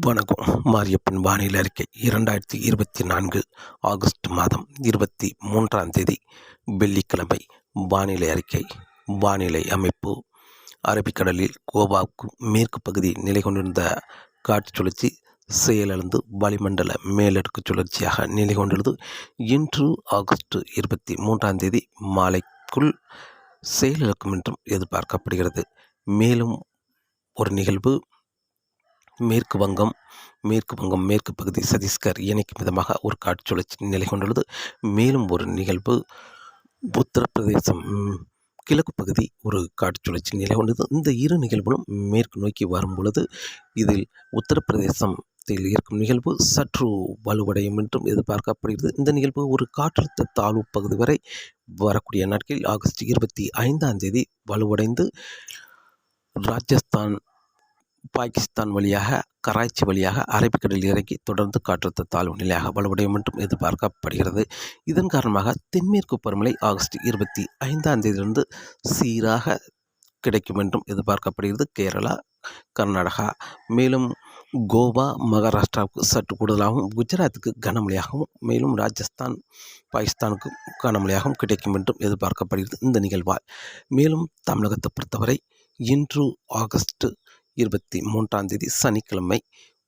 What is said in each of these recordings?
வணக்கம். மாரியப்பன் வானிலை அறிக்கை இரண்டாயிரத்தி இருபத்தி நான்கு ஆகஸ்ட் மாதம் இருபத்தி மூன்றாம் தேதி வெள்ளிக்கிழமை. வானிலை அறிக்கை வானிலை அமைப்பு. அரபிக்கடலில் கோவாவுக்கு மேற்கு பகுதி நிலை கொண்டிருந்த காற்று சுழற்சி செயலிழந்து வளிமண்டல மேலடுக்கு சுழற்சியாக நிலை கொண்டுள்ளது இன்று ஆகஸ்ட் இருபத்தி மூன்றாம் தேதி மாலைக்குள் செயலிழக்கும் என்றும் எதிர்பார்க்கப்படுகிறது. மேலும் ஒரு நிகழ்வு மேற்கு வங்கம் மேற்கு வங்கம் மேற்கு பகுதி சத்தீஸ்கர் இணைக்கும் விதமாக ஒரு காற்று சுழற்சி நிலை கொண்டுள்ளது. மேலும் ஒரு நிகழ்வு உத்தரப்பிரதேசம் கிழக்கு பகுதி ஒரு காட்சுழற்சி நிலை கொண்டது. இந்த இரு நிகழ்வுகளும் மேற்கு நோக்கி வரும் பொழுது இதில் உத்தரப்பிரதேசத்தில் இருக்கும் நிகழ்வு சற்று வலுவடையும் என்றும் எதிர்பார்க்கப்படுகிறது. இந்த நிகழ்வு ஒரு காற்றழுத்த தாழ்வு பகுதி வரை வரக்கூடிய நாட்களில் ஆகஸ்ட் இருபத்தி ஐந்தாம் தேதி வலுவடைந்து ராஜஸ்தான் பாகிஸ்தான் வழியாக கராச்சி வழியாக அரபிக்கடலில் இறங்கி தொடர்ந்து காற்றழுத்த தாழ்வு நிலையாக வலுவடையும் என்றும் எதிர்பார்க்கப்படுகிறது. இதன் காரணமாக தென்மேற்கு பருவமழை ஆகஸ்ட் இருபத்தி ஐந்தாம் தேதியிலிருந்து சீராக கிடைக்கும் என்றும் எதிர்பார்க்கப்படுகிறது. கேரளா கர்நாடகா மேலும் கோவா மகாராஷ்டிராவுக்கு சற்று கூடுதலாகவும் குஜராத்துக்கு கனமழையாகவும் மேலும் ராஜஸ்தான் பாகிஸ்தானுக்கு கனமழையாகவும் கிடைக்கும் என்றும் எதிர்பார்க்கப்படுகிறது இந்த நிகழ்வால். மேலும் தமிழகத்தை பொறுத்தவரை இன்று ஆகஸ்ட் இருபத்தி மூன்றாம் தேதி சனிக்கிழமை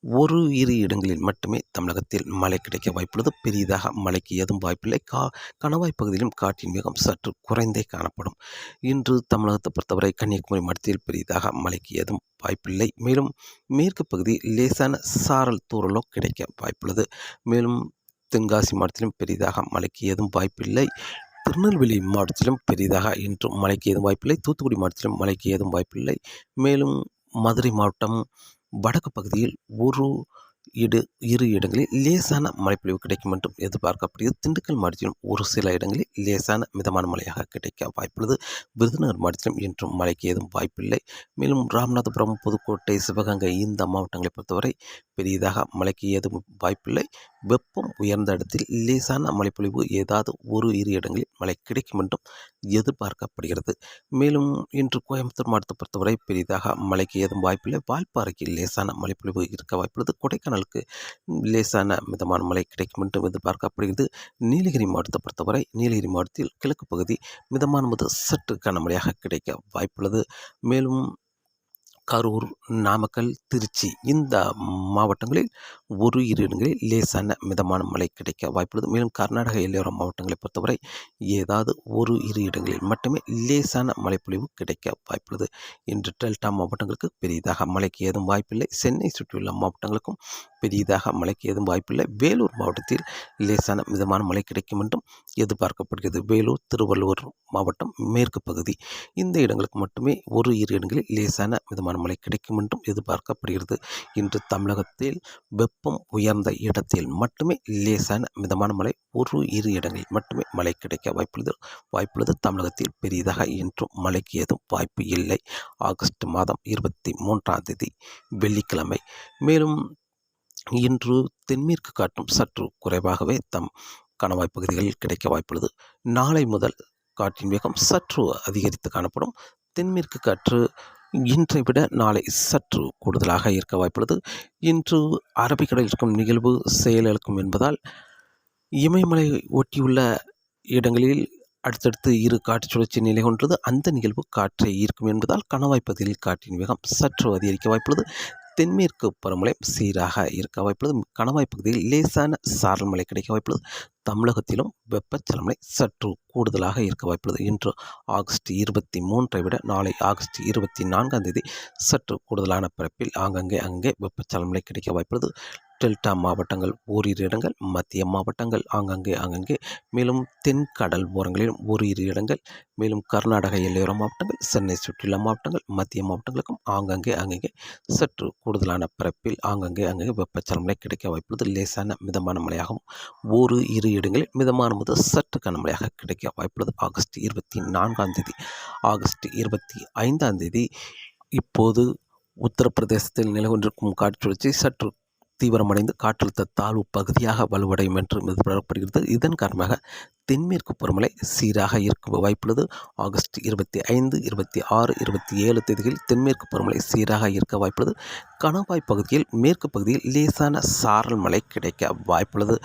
ஒரு இரு இடங்களில் மட்டுமே தமிழகத்தில் மழை கிடைக்க வாய்ப்புள்ளது. பெரியதாக மழைக்கு ஏதும் வாய்ப்பில்லை. கா கணவாய் பகுதியிலும் காற்றின் வேகம் சற்று குறைந்தே காணப்படும். இன்று தமிழகத்தை பொறுத்தவரை கன்னியாகுமரி மாவட்டத்தில் பெரியதாக மழைக்கு ஏதும் வாய்ப்பில்லை. மேலும் மேற்கு பகுதி லேசான சாரல் தூறலோ கிடைக்க வாய்ப்புள்ளது. மேலும் தென்காசி மாவட்டத்திலும் பெரிதாக மழைக்கு ஏதும் வாய்ப்பில்லை. திருநெல்வேலி மாவட்டத்திலும் பெரிதாக இன்றும் மழைக்கு ஏதும் வாய்ப்பில்லை. தூத்துக்குடி மாவட்டத்திலும் மழைக்கு ஏதும் வாய்ப்பில்லை. மேலும் மதுரை மாவட்டம் வடக்கு பகுதியில் ஒரு இடு இரு இடங்களில் லேசான மழைப்பொழிவு கிடைக்கும் என்றும் எதிர்பார்க்கப்படுகிறது. திண்டுக்கல் மாவட்டத்திலும் ஒரு சில இடங்களில் லேசான மிதமான மழையாக கிடைக்க வாய்ப்புள்ளது. விருதுநகர் மாவட்டத்திலும் இன்றும் மழைக்கு ஏதும் வாய்ப்பில்லை. மேலும் ராமநாதபுரம் புதுக்கோட்டை சிவகங்கை இந்த மாவட்டங்களை பொறுத்தவரை பெரியதாக மழைக்கு ஏதும் வாய்ப்பில்லை. வெப்பம் உயர்ந்த இடத்தில் லேசான மழைப்பொழிவு ஏதாவது ஒரு இரு இடங்களில் மழை கிடைக்கும் என்றும் எதிர்பார்க்கப்படுகிறது. மேலும் இன்று கோயம்புத்தூர் மாவட்டத்தை பொறுத்தவரை பெரிதாக மழைக்கு ஏதும் வாய்ப்பில்லை. வால்பாறைக்கு லேசான மழைப்பொழிவு இருக்க வாய்ப்புள்ளது. கொடைக்கானலுக்கு லேசான மிதமான மழை கிடைக்கும் என்றும் எதிர்பார்க்கப்படுகிறது. நீலகிரி மாவட்டத்தை பொறுத்தவரை நீலகிரி மாவட்டத்தில் கிழக்கு பகுதி மிதமான முதல் சற்று கனமழையாக கிடைக்க வாய்ப்புள்ளது. மேலும் கரூர் நாமக்கல் திருச்சி இந்த மாவட்டங்களில் ஒரு இரு இடங்களில் லேசான மிதமான மழை கிடைக்க வாய்ப்புள்ளது. மேலும் கர்நாடக எல்லையோர மாவட்டங்களை பொறுத்தவரை ஏதாவது ஒரு இரு இடங்களில் மட்டுமே லேசான மழைப்பொழிவு கிடைக்க வாய்ப்புள்ளது இன்று டெல்டா மாவட்டங்களுக்கு பெரியதாக மழைக்கு ஏதும் வாய்ப்பில்லை. சென்னை சுற்றியுள்ள மாவட்டங்களுக்கும் பெரியதாக மழைக்கு ஏதும் வாய்ப்பில்லை. வேலூர் மாவட்டத்தில் லேசான மிதமான மழை கிடைக்கும் என்றும் எதிர்பார்க்கப்படுகிறது. வேலூர் திருவள்ளுவர் மாவட்டம் மேற்கு பகுதி இந்த இடங்களுக்கு மட்டுமே ஒரு இரு இடங்களில் லேசான மிதமான மழை கிடைக்கும் என்றும் எதிர்பார்க்கப்படுகிறது. இன்று தமிழகத்தில் வெப்பம் உயர்ந்த இடத்தில் மட்டுமே லேசான மிதமான மழை ஒரு இரு இடங்களில் மட்டுமே மழை கிடைக்க வாய்ப்புள்ளது. வாய்ப்புள்ளது தமிழகத்தில் பெரியதாக இன்றும் மழைக்கு ஏதும் வாய்ப்பு இல்லை. ஆகஸ்ட் மாதம் இருபத்தி மூன்றாம் தேதி வெள்ளிக்கிழமை. மேலும் இன்று தென்மேற்கு காற்றும் சற்று குறைவாகவே தம் கணவாய் பகுதிகளில் கிடைக்க வாய்ப்புள்ளது. நாளை முதல் காற்றின் வேகம் சற்று அதிகரித்து காணப்படும். தென்மேற்கு காற்று இன்றை விட நாளை சற்று கூடுதலாக இருக்க வாய்ப்புள்ளது. இன்று அரபிக்கடல் இருக்கும் நிகழ்வு செயலிழக்கும் என்பதால் இமயமலை ஒட்டியுள்ள இடங்களில் அடுத்தடுத்து இரு காற்று சுழற்சி நிலை கொண்டது அந்த நிகழ்வு காற்றை ஈர்க்கும் என்பதால் கணவாய் பகுதியில் காற்றின் வேகம் சற்று அதிகரிக்க வாய்ப்புள்ளது. தென்மேற்கு பருவமழை சீராக இருக்க வாய்ப்புள்ளது. கணவாய் பகுதியில் லேசான சாரல் மழை கிடைக்க வாய்ப்புள்ளது. தமிழகத்திலும் வெப்பச்சலமலை சற்று கூடுதலாக இருக்க வாய்ப்புள்ளது. இன்று ஆகஸ்ட் இருபத்தி மூன்றை விட நாளை ஆகஸ்ட் இருபத்தி நான்காம் தேதி சற்று கூடுதலான பரப்பில் ஆங்கங்கே அங்கே வெப்பச்சலமலை கிடைக்க வாய்ப்புள்ளது. டெல்டா மாவட்டங்கள் ஓரிரு இடங்கள் மத்திய மாவட்டங்கள் ஆங்கங்கே ஆங்கங்கே மேலும் தென்கடல் ஓரங்களிலும் ஓரிரு இடங்கள் மேலும் கர்நாடக எல்லையோர மாவட்டங்கள் சென்னை சுற்றியுள்ள மாவட்டங்கள் மத்திய மாவட்டங்களுக்கும் ஆங்கங்கே அங்கங்கே சற்று கூடுதலான பரப்பில் ஆங்கங்கே அங்கங்கே வெப்பச்சலமலை கிடைக்க வாய்ப்புள்ளது. லேசான மிதமான மழையாகவும் ஒரு இரு இடங்களில் மிதமான முதல் சற்று கனமழையாக கிடைக்க வாய்ப்புள்ளது. ஆகஸ்ட் இருபத்தி நான்காம் தேதி ஆகஸ்ட் இருபத்தி ஐந்தாம் தேதி இப்போது உத்தரப்பிரதேசத்தில் நிலை கொண்டிருக்கும் காற்று சற்று தீவிரமடைந்து காற்றழுத்த தாழ்வு பகுதியாக வலுவடையும் என்று எதிர்பார்க்கப்படுகிறது. இதன் காரணமாக தென்மேற்கு பருவமழை சீராக இருக்க வாய்ப்புள்ளது. ஆகஸ்ட் இருபத்தி ஐந்து இருபத்தி ஆறு இருபத்தி ஏழு தேதிகளில் தென்மேற்கு பருவமழை சீராக இருக்க வாய்ப்புள்ளது. கணவாய் பகுதியில் மேற்கு பகுதியில் லேசான சாரல் மழை கிடைக்க வாய்ப்புள்ளது.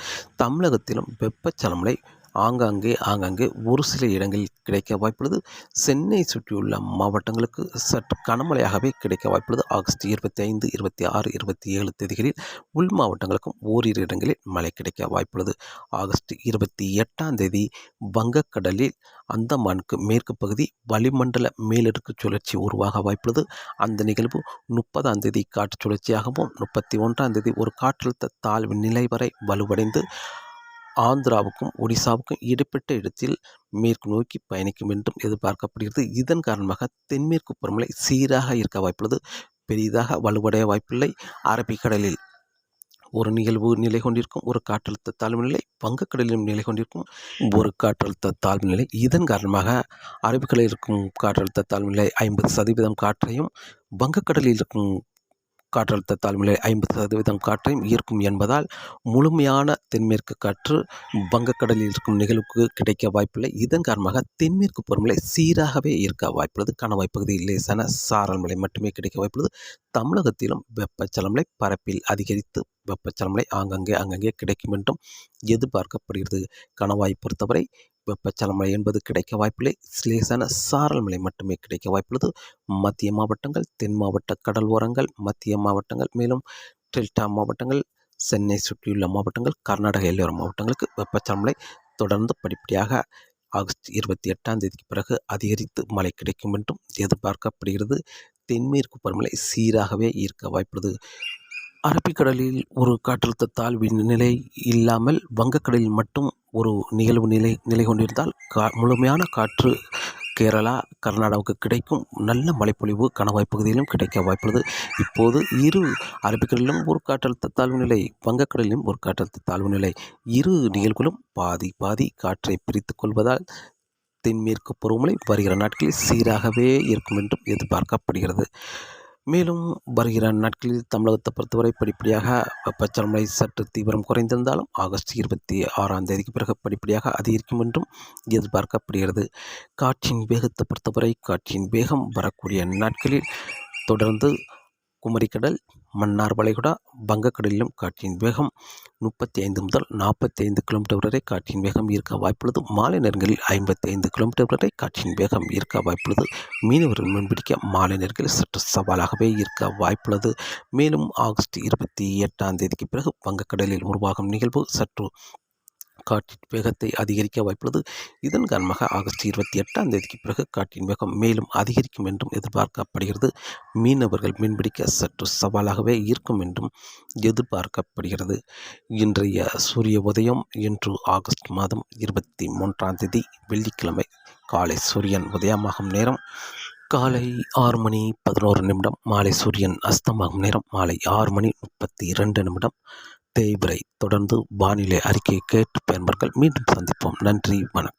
தமிழகத்திலும் வெப்பச்சலமலை ஆங்காங்கே ஆங்காங்கே ஒரு சில இடங்களில் கிடைக்க வாய்ப்புள்ளது. சென்னை சுற்றியுள்ள மாவட்டங்களுக்கு சற்று கனமழையாகவே கிடைக்க வாய்ப்புள்ளது. ஆகஸ்ட் இருபத்தி ஐந்து இருபத்தி ஆறு இருபத்தி ஏழு தேதிகளில் உள் மாவட்டங்களுக்கும் ஓரிரு இடங்களில் மழை கிடைக்க வாய்ப்புள்ளது. ஆகஸ்ட் இருபத்தி எட்டாம் தேதி வங்கக்கடலில் அந்தமானுக்கு மேற்கு பகுதி வளிமண்டல மேலடுக்கு சுழற்சி உருவாக வாய்ப்புள்ளது. அந்த நிகழ்வு முப்பதாம் தேதி காற்று சுழற்சியாகவும் முப்பத்தி ஒன்றாம் தேதி ஒரு காற்றழுத்த தாழ்வு நிலை வரை வலுவடைந்து ஆந்திராவுக்கும் ஒடிசாவுக்கும் இடைப்பட்ட இடத்தில் மேற்கு நோக்கி பயணிக்கும் என்றும் எதிர்பார்க்கப்படுகிறது. இதன் காரணமாக தென்மேற்கு பருவமழை சீராக இருக்க வாய்ப்புள்ளது. பெரிதாக வலுவடைய வாய்ப்பில்லை. அரபிக்கடலில் ஒரு நிகழ்வு நிலை கொண்டிருக்கும். ஒரு காற்றழுத்த தாழ்வு நிலை வங்கக்கடலிலும் நிலை கொண்டிருக்கும். ஒரு காற்றழுத்த தாழ்வு நிலை. இதன் காரணமாக அரபிக்கடலில் இருக்கும் காற்றழுத்த தாழ்வு நிலை ஐம்பது சதவீதம் காற்றையும் வங்கக்கடலில் இருக்கும் காற்றழுத்த தாழ்நிலை ஐம்பது சதவீதம் காற்றையும் ஈர்க்கும் என்பதால் முழுமையான தென்மேற்கு காற்று வங்கக்கடலில் இருக்கும் நிகழ்வுக்கு கிடைக்க வாய்ப்பில்லை. இதன் காரணமாக தென்மேற்கு பருவமழை சீராகவே இருக்க வாய்ப்புள்ளது. கணவாய் பகுதியில் லேசான சாரல் மழை மட்டுமே கிடைக்க வாய்ப்புள்ளது. தமிழகத்திலும் வெப்பச்சலமலை பரப்பில் அதிகரித்து வெப்பச்சலமலை ஆங்கங்கே அங்கங்கே கிடைக்கும் என்றும் எதிர்பார்க்கப்படுகிறது. கணவாய் பொறுத்தவரை வெப்பச்சலமழை என்பது கிடைக்க வாய்ப்பில்லை. சிலேசான சாரல் மழை மட்டுமே கிடைக்க வாய்ப்புள்ளது. மத்திய மாவட்டங்கள் தென் மாவட்ட கடல் ஓரங்கள் மத்திய மாவட்டங்கள் மேலும் டெல்டா மாவட்டங்கள் சென்னை சுற்றியுள்ள மாவட்டங்கள் கர்நாடக எல்லோர மாவட்டங்களுக்கு வெப்பச்சலமழை தொடர்ந்து படிப்படியாக ஆகஸ்ட் இருபத்தி எட்டாம் தேதிக்கு பிறகு அதிகரித்து மழை கிடைக்கும் என்றும் எதிர்பார்க்கப்படுகிறது. தென்மேற்கு பருவமழை சீராகவே இருக்க வாய்ப்புள்ளது. அரபிக்கடலில் ஒரு காற்றழுத்த தாழ்வு நிலை இல்லாமல் வங்கக்கடலில் மட்டும் ஒரு நிகழ்வு நிலை நிலை கொண்டிருந்தால் கா முழுமையான காற்று கேரளா கர்நாடகாவுக்கு கிடைக்கும். நல்ல மழைப்பொழிவு கணவாய் பகுதியிலும் கிடைக்க வாய்ப்புள்ளது. இப்போது இரு அரபிக்கடலிலும் ஒரு காற்றழுத்த தாழ்வு நிலை வங்கக்கடலிலும் ஒரு காற்றழுத்த தாழ்வு நிலை. இரு நிகழ்வுகளும் பாதி பாதி காற்றை பிரித்து கொள்வதால் தென்மேற்கு பருவமழை வருகிற நாட்களில் சீராகவே இருக்கும் என்றும் எதிர்பார்க்கப்படுகிறது. மேலும் வருகிற நாட்களில் தமிழகத்தை பொறுத்தவரை படிப்படியாக வெப்பச்சலமழை சற்று தீவிரம் குறைந்திருந்தாலும் ஆகஸ்ட் இருபத்தி ஆறாம் தேதிக்கு பிறகு படிப்படியாக அதிகரிக்கும் என்றும் எதிர்பார்க்கப்படுகிறது. காற்றின் வேகத்தை பொறுத்தவரை காற்றின் வேகம் வரக்கூடிய நாட்களில் தொடர்ந்து குமரிக்கடல் மன்னார் வளைகுடா வங்கக்கடலிலும் காற்றின் வேகம் முப்பத்தி ஐந்து முதல் நாற்பத்தி ஐந்து கிலோமீட்டர் வரை காற்றின் வேகம் இருக்க வாய்ப்புள்ளது. மாலை நேரங்களில் ஐம்பத்தி ஐந்து கிலோமீட்டர் வரை காற்றின் வேகம் இருக்க வாய்ப்புள்ளது. மீனவர்கள் மீன்பிடிக்க மாலை நேரங்களில் சற்று சவாலாகவே இருக்க வாய்ப்புள்ளது. மேலும் ஆகஸ்ட் இருபத்தி எட்டாம் தேதிக்கு பிறகு வங்கக்கடலில் உருவாகும் நிகழ்வு சற்று காற்றின் வேகத்தை அதிகரிக்க வாய்ப்புள்ளது. இதன் காரணமாக ஆகஸ்ட் இருபத்தி எட்டாம் தேதிக்கு பிறகு காற்றின் வேகம் மேலும் அதிகரிக்கும் என்றும் எதிர்பார்க்கப்படுகிறது. மீனவர்கள் மீன்பிடிக்க சற்று சவாலாகவே இருக்கும் என்றும் எதிர்பார்க்கப்படுகிறது. இன்றைய சூரிய உதயம் இன்று ஆகஸ்ட் மாதம் இருபத்தி மூன்றாம் தேதி வெள்ளிக்கிழமை காலை சூரியன் உதயமாகும் நேரம் காலை ஆறு மணி பதினோரு நிமிடம் மாலை சூரியன் அஸ்தமாகும் நேரம் மாலை ஆறு மணி முப்பத்தி இரண்டு நிமிடம். தேய்பிரை தொடர்ந்து வானிலை அறிக்கையை கேட்டு பயன்பர்கள் மீண்டும் சந்திப்போம். நன்றி வணக்கம்.